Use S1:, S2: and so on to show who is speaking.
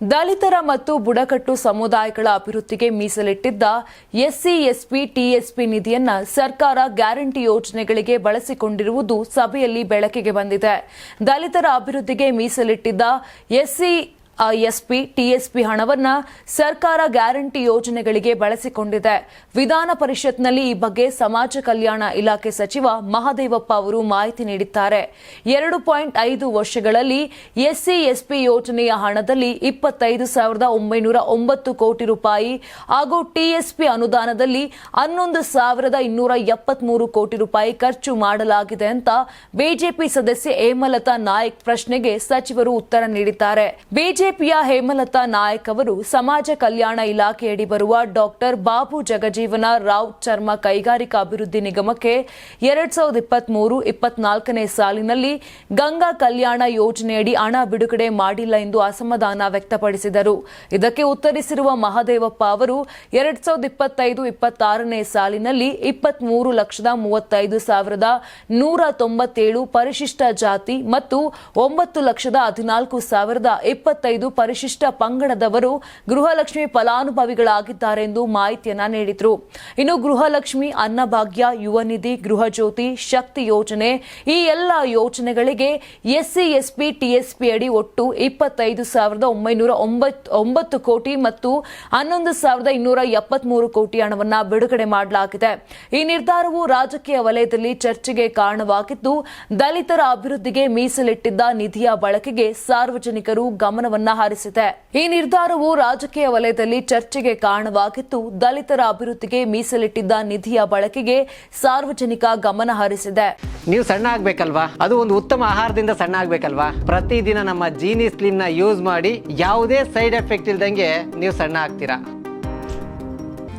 S1: ದಲಿತರ ಮತ್ತು ಬುಡಕಟ್ಟು ಸಮುದಾಯಗಳ ಅಭಿವೃದ್ಧಿಗೆ ಮೀಸಲಿಟ್ಟಿದ್ದ ಎಸ್ಸಿ, ಎಸ್ಪಿ, ಟಿಎಸ್ಪಿ ನಿಧಿಯನ್ನ ಸರ್ಕಾರ ಗ್ಯಾರಂಟಿ ಯೋಜನೆಗಳಿಗೆ ಬಳಸಿಕೊಂಡಿರುವುದು ಸಭೆಯಲ್ಲಿ ಬೆಳಕಿಗೆ ಬಂದಿದೆ. ದಲಿತರ ಅಭಿವೃದ್ಧಿಗೆ ಮೀಸಲಿಟ್ಟಿದ್ದ ಎಸ್ಸಿ ಎಸ್ಪಿ ಟಿಎಸ್ಪಿ ಹಣವನ್ನು ಸರ್ಕಾರ ಗ್ಯಾರಂಟಿ ಯೋಜನೆಗಳಿಗೆ ಬಳಸಿಕೊಂಡಿದೆ. ವಿಧಾನ ಪರಿಷತ್ನಲ್ಲಿ ಈ ಬಗ್ಗೆ ಸಮಾಜ ಕಲ್ಯಾಣ ಇಲಾಖೆ ಸಚಿವ ಮಹದೇವಪ್ಪ ಅವರು ಮಾಹಿತಿ ನೀಡಿದ್ದಾರೆ. ಎರಡು ಪಾಯಿಂಟ್ ಐದು ವರ್ಷಗಳಲ್ಲಿ ಎಸ್ಸಿ ಎಸ್ಪಿ ಯೋಜನೆಯ ಹಣದಲ್ಲಿ ಇಪ್ಪತ್ತೈದು ಸಾವಿರದ ಒಂಬೈನೂರ ಒಂಬತ್ತು ಕೋಟಿ ರೂಪಾಯಿ ಹಾಗೂ ಟಿಎಸ್ಪಿ ಅನುದಾನದಲ್ಲಿ ಹನ್ನೊಂದು ಸಾವಿರದ ಇನ್ನೂರ ಎಪ್ಪತ್ಮೂರು ಕೋಟಿ ರೂಪಾಯಿ ಖರ್ಚು ಮಾಡಲಾಗಿದೆ ಅಂತ ಬಿಜೆಪಿ ಸದಸ್ಯೆ ಹೇಮಲತಾ ನಾಯಕ್ ಪ್ರಶ್ನೆಗೆ ಸಚಿವರು ಉತ್ತರ ನೀಡಿದ್ದಾರೆ. ಬಿಜೆಪಿಯ ಹೇಮಲತಾ ನಾಯಕ್ ಅವರು ಸಮಾಜ ಕಲ್ಯಾಣ ಇಲಾಖೆಯಡಿ ಬರುವ ಡಾಕ್ಟರ್ ಬಾಬು ಜಗಜೀವನ ರಾವ್ ಚರ್ಮ ಕೈಗಾರಿಕಾ ಅಭಿವೃದ್ಧಿ ನಿಗಮಕ್ಕೆ ಎರಡ್ ಸಾವಿರದ ಇಪ್ಪತ್ಮೂರು, ಇಪ್ಪತ್ನಾಲ್ಕನೇ ಸಾಲಿನಲ್ಲಿ ಗಂಗಾ ಕಲ್ಯಾಣ ಯೋಜನೆಯಡಿ ಹಣ ಬಿಡುಗಡೆ ಮಾಡಿಲ್ಲ ಎಂದು ಅಸಮಾಧಾನ ವ್ಯಕ್ತಪಡಿಸಿದರು. ಇದಕ್ಕೆ ಉತ್ತರಿಸಿರುವ ಮಹಾದೇವಪ್ಪ ಅವರು, ಎರಡ್ ಸಾವಿರದ ಇಪ್ಪತ್ತೈದು, ಇಪ್ಪತ್ತಾರನೇ ಸಾಲಿನಲ್ಲಿ ಇಪ್ಪತ್ಮೂರು ಲಕ್ಷದ ಮೂವತ್ತೈದು ಸಾವಿರದ ನೂರ ತೊಂಬತ್ತೇಳು ಪರಿಶಿಷ್ಟ ಜಾತಿ ಮತ್ತು ಒಂಬತ್ತು ಲಕ್ಷದ ಹದಿನಾಲ್ಕು ಸಾವಿರದ ಇಪ್ಪತ್ತೈದು ಪರಿಶಿಷ್ಟ ಪಂಗಡದವರು ಗೃಹಲಕ್ಷ್ಮಿ ಫಲಾನುಭವಿಗಳಾಗಿದ್ದಾರೆ ಎಂದು ಮಾಹಿತಿಯನ್ನ ನೀಡಿದರು. ಇನ್ನು ಗೃಹಲಕ್ಷ್ಮಿ ಅನ್ನಭಾಗ್ಯ, ಯುವ ನಿಧಿ, ಗೃಹ ಜ್ಯೋತಿ, ಶಕ್ತಿ ಯೋಜನೆ ಈ ಎಲ್ಲ ಯೋಜನೆಗಳಿಗೆ ಎಸ್ಸಿ, ಎಸ್ಪಿ, ಟಿಎಸ್ಪಿ ಅಡಿ ಒಟ್ಟು ಇಪ್ಪತ್ತೈದು ಸಾವಿರದ ಒಂಬೈನೂರ ಒಂಬತ್ತು ಕೋಟಿ ಮತ್ತು ಹನ್ನೊಂದು ಸಾವಿರದ ಇನ್ನೂರ ಎಪ್ಪತ್ಮೂರು ಕೋಟಿ ಹಣವನ್ನು ಬಿಡುಗಡೆ ಮಾಡಲಾಗಿದೆ. ಈ ನಿರ್ಧಾರವು ರಾಜಕೀಯ ವಲಯದಲ್ಲಿ ಚರ್ಚೆಗೆ ಕಾರಣವಾಗಿದ್ದು, ದಲಿತರ ಅಭಿವೃದ್ಧಿಗೆ ಮೀಸಲಿಟ್ಟಿದ್ದ ನಿಧಿಯ ಬಳಕೆಗೆ ಸಾರ್ವಜನಿಕರು ಗಮನವನ್ನ ಹರಿಸಿದೆ ಈ ನಿರ್ಧಾರವು ರಾಜಕೀಯ ವಲಯದಲ್ಲಿ ಚರ್ಚೆಗೆ ಕಾರಣವಾಗಿದ್ದು ದಲಿತರ ಅಭಿವೃದ್ಧಿಗೆ ಮೀಸಲಿಟ್ಟಿದ್ದ ನಿಧಿಯ ಬಳಕೆಗೆ ಸಾರ್ವಜನಿಕ ಗಮನ ಹರಿಸಿದೆ.
S2: ನೀವು ಸಣ್ಣ ಆಗ್ಬೇಕಲ್ವಾ? ಅದು ಒಂದು ಉತ್ತಮ ಆಹಾರದಿಂದ ಸಣ್ಣ ಆಗ್ಬೇಕಲ್ವಾ? ಪ್ರತಿದಿನ ನಮ್ಮ ಜೀನಿ ಸ್ಲಿಮ್ನ ಯೂಸ್ ಮಾಡಿ ಯಾವುದೇ ಸೈಡ್ ಎಫೆಕ್ಟ್ ಇಲ್ದಂಗೆ ನೀವು ಸಣ್ಣ ಆಗ್ತೀರಾ?